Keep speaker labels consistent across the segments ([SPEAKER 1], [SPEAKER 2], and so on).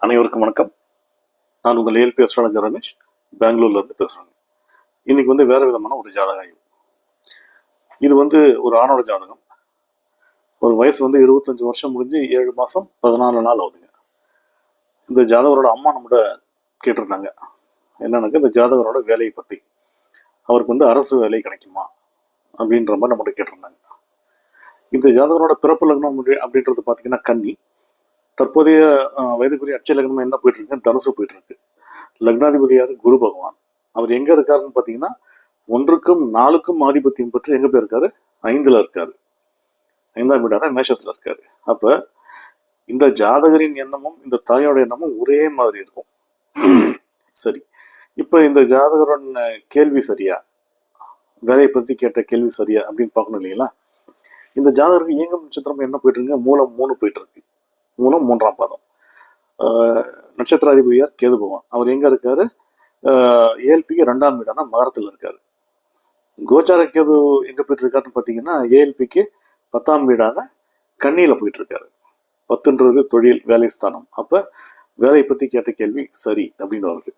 [SPEAKER 1] அனைவருக்கும் வணக்கம். நான் உங்கள் ஏல் பேசுகிறேன் ரமேஷ். பெங்களூர்லேருந்து பேசுகிறேங்க இன்றைக்கி இன்னைக்கு வந்து வேறு விதமான ஒரு ஜாதக ஆய்வு. இது வந்து ஒரு ஆணோட ஜாதகம். ஒரு வயசு வந்து இருபத்தஞ்சி வருஷம் முடிஞ்சு ஏழு மாதம் பதினாலு நாள் ஆகுதுங்க. இந்த ஜாதகரோட அம்மா நம்மகிட்ட கேட்டிருந்தாங்க. என்னன்னாக்க இந்த ஜாதகரோட வேலையை பற்றி அவருக்கு வந்து அரசு வேலை கிடைக்குமா? அப்படின்ற மாதிரி நம்மகிட்ட கேட்டிருந்தாங்க. இந்த ஜாதகரோட பிறப்பு லக்னம் அப்படி- அப்படின்றது பார்த்தீங்கன்னா கன்னி. தற்போதைய வயதுக்குரிய அட்சய லக்னம் என்ன போயிட்டு இருக்கு தனுசு போயிட்டு இருக்கு லக்னாதிபதி குரு பகவான். அவர் எங்க இருக்காருன்னு பாத்தீங்கன்னா ஒன்றுக்கும் நாலுக்கும் ஆதிபத்தியம் பெற்று எங்க போயிருக்காரு? ஐந்துல இருக்காரு. ஐந்தாம் வீடான மேஷத்துல இருக்காரு. அப்ப இந்த ஜாதகரின் எண்ணமும் இந்த தாயோட எண்ணமும் ஒரே மாதிரி இருக்கும். சரி. இப்ப இந்த ஜாதகரோட கேள்வி சரியா? வேலையை பற்றி கேட்ட கேள்வி சரியா? அப்படின்னு பார்க்கணும் இல்லைங்களா? இந்த ஜாதகருக்கு இயங்கும் நட்சத்திரம் என்ன போயிட்டு இருக்கு மூலம் மூணு போயிட்டு இருக்கு மூலம் மூன்றாம் பாதம். நட்சத்திராதிபதியார் கேது பகவான். அவர் எங்கே இருக்காரு? ஏஎல்பிக்கு ரெண்டாம் வீடான மகரத்தில் இருக்காரு. கோச்சார கேது எங்கே போயிட்டு இருக்காருன்னு பார்த்தீங்கன்னா ஏஎல்பிக்கு பத்தாம் வீடான கண்ணியில் போயிட்டு இருக்காரு பத்துன்றது தொழில் வேலை ஸ்தானம். அப்போ வேலையை பற்றி கேட்ட கேள்வி சரி அப்படின்னு வருது.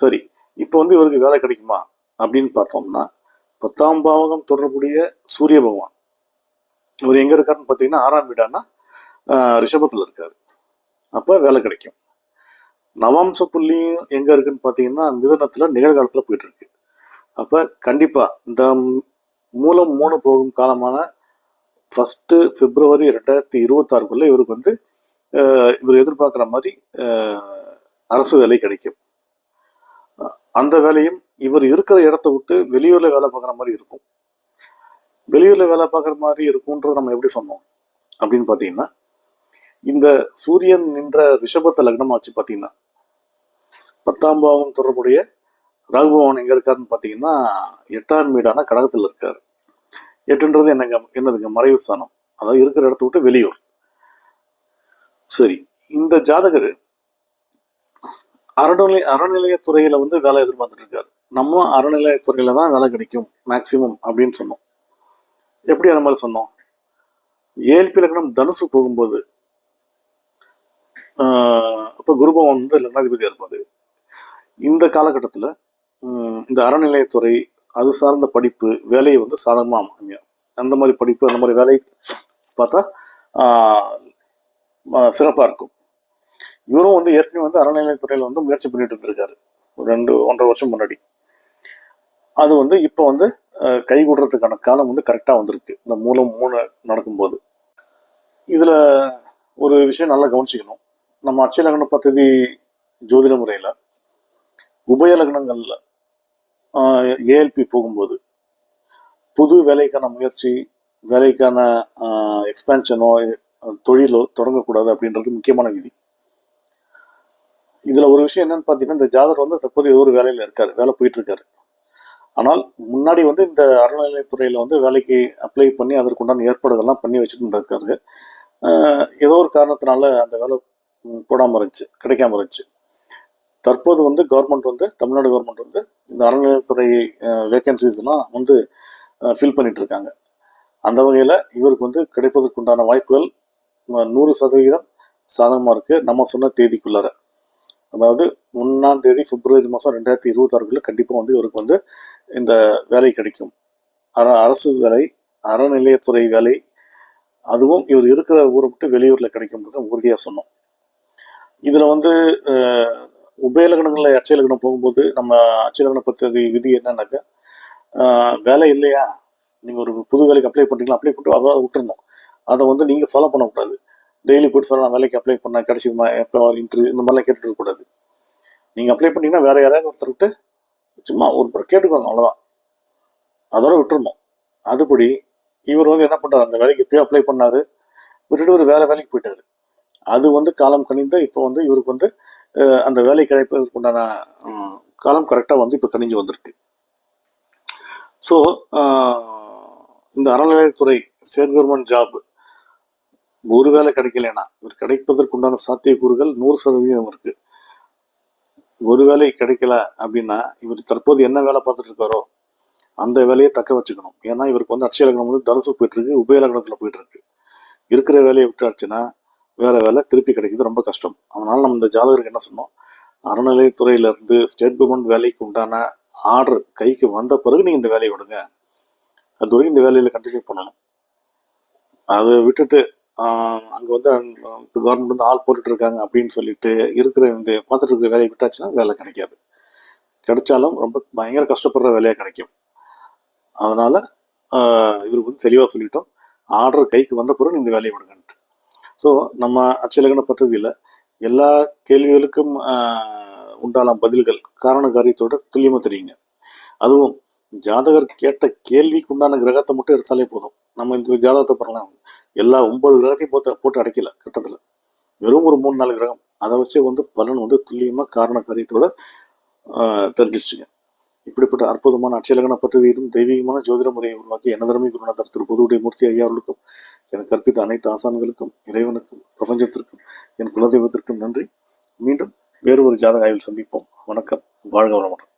[SPEAKER 1] சரி இப்போ வந்து இவருக்கு வேலை கிடைக்குமா? அப்படின்னு பார்த்தோம்னா பத்தாம் பாவகம் தொடர்புடைய சூரிய பகவான். இவர் எங்கே இருக்காருன்னு பார்த்தீங்கன்னா ஆறாம் வீடானா ரிஷபத்தில் இருக்காரு. அப்போ வேலை கிடைக்கும். நவாம்ச புள்ளியும் எங்கே இருக்குன்னு பார்த்தீங்கன்னா மிதனத்தில் நிகழ்காலத்தில் போயிட்டு இருக்கு அப்போ கண்டிப்பாக இந்த மூலம் மூணு போகும் காலமான ஃபஸ்ட்டு பிப்ரவரி ரெண்டாயிரத்தி இருபத்தாறுக்குள்ள இவருக்கு வந்து இவர் எதிர்பார்க்குற மாதிரி அரசு வேலை கிடைக்கும். அந்த வேலையும் இவர் இருக்கிற இடத்த விட்டு வெளியூரில் வேலை பார்க்குற மாதிரி இருக்கும். வெளியூரில் வேலை பார்க்குற மாதிரி இருக்கும்ன்றது நம்ம எப்படி சொன்னோம்? அப்படின்னு பார்த்தீங்கன்னா இந்த சூரியன் நின்ற ரிஷபத்தை லக்னமாச்சு பார்த்தீங்கன்னா பத்தாம் பாவம் தொடர்புடைய ராகுபவன் எங்கே எங்க இருக்காருன்னு பார்த்தீங்கன்னா எட்டாம் வீடான கடகத்தில் இருக்காரு. எட்டுன்றது என்னங்க என்னதுங்க மறைவு ஸ்தானம். அதாவது இருக்கிற இடத்த விட்டு வெளியூர். சரி இந்த ஜாதகர் அறநிலை அறநிலையத்துறையில வந்து வேலை எதிர்பார்த்துட்டு இருக்காரு நம்ம அறநிலையத்துறையில தான் வேலை கிடைக்கும் மேக்சிமம் அப்படின்னு சொன்னோம். எப்படி அந்த மாதிரி சொன்னோம்? ஏழ்பி லக்னம் தனுசு போகும்போது அப்போ குருபவன் வந்து லக்னாதிபதியாக இருப்பார். இந்த காலகட்டத்தில் இந்த அறநிலையத்துறை அது சார்ந்த படிப்பு வேலையை வந்து சாதகமாக அமையும். அந்த மாதிரி படிப்பு அந்த மாதிரி வேலை பார்த்தா சிறப்பாக இருக்கும். இவரும் வந்து ஏற்கனவே வந்து அறநிலையத்துறையில் வந்து முயற்சி பண்ணிட்டு இருந்திருக்காரு. ஒரு ரெண்டு ஒன்றரை வருஷம் முன்னாடி. அது வந்து இப்போ வந்து கை கூடுறதுக்கான காலம் வந்து கரெக்டாக வந்திருக்கு. இந்த மூலம் மூணு நடக்கும்போது. இதில் ஒரு விஷயம் நல்லா கவனிச்சிக்கணும். நம்ம அட்சய லக்ன பத்ததி ஜோதிட முறையில் உபய லக்னங்களில் ஏஎல்பி போகும்போது புது வேலைக்கான முயற்சி வேலைக்கான எக்ஸ்பேன்ஷனோ தொழிலோ தொடங்கக்கூடாது அப்படின்றது முக்கியமான விதி. இதில் ஒரு விஷயம் என்னன்னு பார்த்தீங்கன்னா இந்த ஜாதகர் வந்து தற்போது ஏதோ ஒரு வேலையில் இருக்காரு வேலை போயிட்டு இருக்காரு ஆனால் முன்னாடி வந்து இந்த அறநிலையத்துறையில் வந்து வேலைக்கு அப்ளை பண்ணி அதற்குண்டான ஏற்பாடுகள்லாம் பண்ணி வச்சுட்டு இருந்திருக்காரு. ஏதோ ஒரு காரணத்தினால அந்த வேலை போடாமல் இருந்துச்சு கிடைக்காம இருந்துச்சு. தற்போது வந்து கவர்மெண்ட் வந்து தமிழ்நாடு கவர்மெண்ட் வந்து இந்த அறநிலையத்துறை வேக்கன்சிஸ்லாம் வந்து ஃபில் பண்ணிட்டு இருக்காங்க. அந்த வகையில் இவருக்கு வந்து கிடைப்பதற்குண்டான வாய்ப்புகள் நூறு சதவீதம் சாதகமாக இருக்குது நம்ம சொன்ன தேதிக்குள்ளார. அதாவது ஒன்றாம் தேதி பிப்ரவரி மாதம் ரெண்டாயிரத்தி இருபத்தாறுக்குள்ள கண்டிப்பாக வந்து இவருக்கு வந்து இந்த வேலை கிடைக்கும். அற அரசு வேலை அறநிலையத்துறை வேலை அதுவும் இவர் இருக்கிற ஊரை விட்டு வெளியூரில் கிடைக்கும்ன்றத உறுதியாக சொன்னோம். இதில் வந்து உபயலகணங்களில் அச்சயலகணம் போகும்போது நம்ம அச்சயலகண பദ്ധதி விதி என்னன்னாக்கா வேலை இல்லையா? நீங்கள் ஒரு புது வேலைக்கு அப்ளை பண்ணுறீங்களா அப்ளை பண்ணிட்டு அதை விட்டுருணும் அதை வந்து நீங்கள் ஃபாலோ பண்ணக்கூடாது. டெய்லி போயிட்டு சொல்ல நான் வேலைக்கு அப்ளை பண்ண கிடைச்சிதுமா எப்போ இன்டர்வியூ இந்த மாதிரிலாம் கேட்டுட்டு இருக்கக்கூடாது. நீங்கள் அப்ளை பண்ணீங்கன்னா வேற யாராவது ஒருத்தர் விட்டு சும்மா ஒரு கேட்டுக்கோங்க அவ்வளோதான் அதோட விட்டுறணும். அதுபடி இவர் வந்து என்ன பண்ணுறாரு அந்த வேலைக்கு எப்பயோ அப்ளை பண்ணாரு. விட்டுட்டு ஒரு வேறு வேலைக்கு போயிட்டாரு. அது வந்து காலம் கணிந்த இப்போ வந்து இவருக்கு வந்து அந்த வேலை கிடைப்பதற்கு உண்டான காலம் கரெக்டாக வந்து இப்போ கணிஞ்சு வந்திருக்கு. ஸோ இந்த அறநிலையத்துறை ஸ்டேட் கவர்மெண்ட் ஜாப் ஒரு வேலை கிடைக்கலனா இவர் கிடைப்பதற்குண்டான சாத்தியக்கூறுகள் நூறு சதவீதம் இருக்கு. ஒரு வேலை கிடைக்கல அப்படின்னா இவர் தற்போது என்ன வேலை பார்த்துட்டு இருக்காரோ அந்த வேலையை தக்க வச்சுக்கணும். ஏன்னா இவருக்கு வந்து அட்சய லக்னம் வந்து தனுசு போயிட்டு இருக்கு உபய லக்னத்தில் போயிட்டு இருக்கு. இருக்கிற வேலையை விட்டாச்சுன்னா வேற வேலை திருப்பி கிடைக்கிறது ரொம்ப கஷ்டம். அதனால நம்ம இந்த ஜாதகருக்கு என்ன சொன்னோம்? அறநிலையத்துறையில இருந்து ஸ்டேட் கவர்மெண்ட் வேலைக்கு உண்டான ஆர்டர் கைக்கு வந்த பிறகு நீங்க இந்த வேலையை விடுங்க. அது வரைக்கும் இந்த வேலையில கண்டினியூ பண்ணணும். அதை விட்டுட்டு அங்கே அங்க வந்து கவர்மெண்ட் வந்து ஆள் போட்டுட்டு இருக்காங்க அப்படின்னு சொல்லிட்டு இருக்கிற இந்த பார்த்துட்டு இருக்கிற வேலையை விட்டாச்சுன்னா வேலை கிடைக்காது. கிடைச்சாலும் ரொம்ப பயங்கர கஷ்டப்படுற வேலையா கிடைக்கும். அதனால இவருக்கு வந்து தெளிவாக சொல்லிட்டோம். ஆர்டர் கைக்கு வந்த பிறகு இந்த வேலையை விடுங்க ஸோ நம்ம அச்சலகன பദ്ധதியில் எல்லா கேள்விகளுக்கும் உண்டான பதில்கள் காரண காரியத்தோட துல்லியமாக தெரியுங்க. அதுவும் ஜாதகர் கேட்ட கேள்விக்கு உண்டான கிரகத்தை மட்டும் எடுத்தாலே போதும். நம்ம இந்த ஜாதகத்தை பண்ணலாம் எல்லா ஒன்பது கிரகத்தையும் போட்டு போட்டு அடைக்கல கட்டத்தில். வெறும் ஒரு மூணு நாலு கிரகம். அதை வச்சே வந்து பலன் வந்து துல்லியமாக காரண காரியத்தோட ஆஹ், தெரிஞ்சிருச்சுங்க. இப்படிப்பட்ட அற்புதமான அட்சலகன பദ്ധதியிலும் தெய்வீகமான ஜோதிட முறையை உருவாக்கி எனதரமை குருநாதர் திரு புதுவுடைய மூர்த்தி ஐயா எனக்கு கற்பித்த அனைத்து ஆசான்களுக்கும் இறைவனுக்கும் பிரபஞ்சத்திற்கும் என் குலதெய்வத்திற்கும் நன்றி. மீண்டும் வேறு ஒரு ஜாதக ஆய்வில் சந்திப்போம். வணக்கம். வாழ்க வளமுடன்.